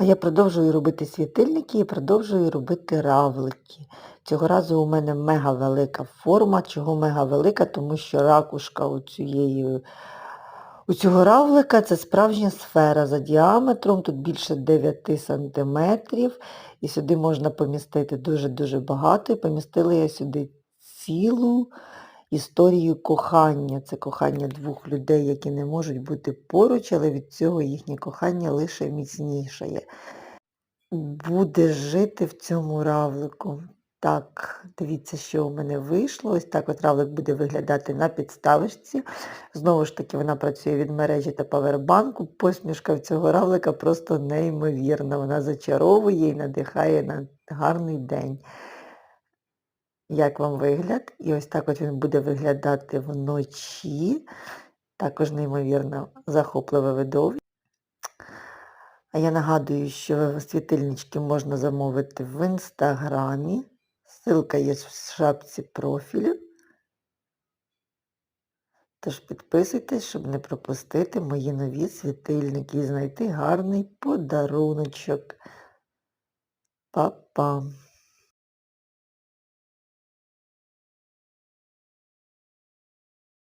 А я продовжую робити світильники і продовжую робити равлики. Цього разу у мене мега велика форма. Чого мега велика? Тому що ракушка у, цієї, у цього равлика це справжня сфера за діаметром, тут більше 9 см. І сюди можна помістити дуже-дуже багато. І помістила я сюди цілу історію кохання. Це кохання двох людей, які не можуть бути поруч, але від цього їхнє кохання лише міцнішає. Буде жити в цьому равлику. Так, дивіться, що у мене вийшло. Ось так от равлик буде виглядати на підставочці. Знову ж таки, вона працює від мережі та павербанку. Посмішка в цього равлика просто неймовірна. Вона зачаровує і надихає на гарний день. Як вам вигляд? І ось так от він буде виглядати вночі. Також неймовірно захопливе видовище. А я нагадую, що світильнички можна замовити в інстаграмі. Ссылка є в шапці профілю. Тож підписуйтесь, щоб не пропустити мої нові світильники і знайти гарний подаруночок. Па-па!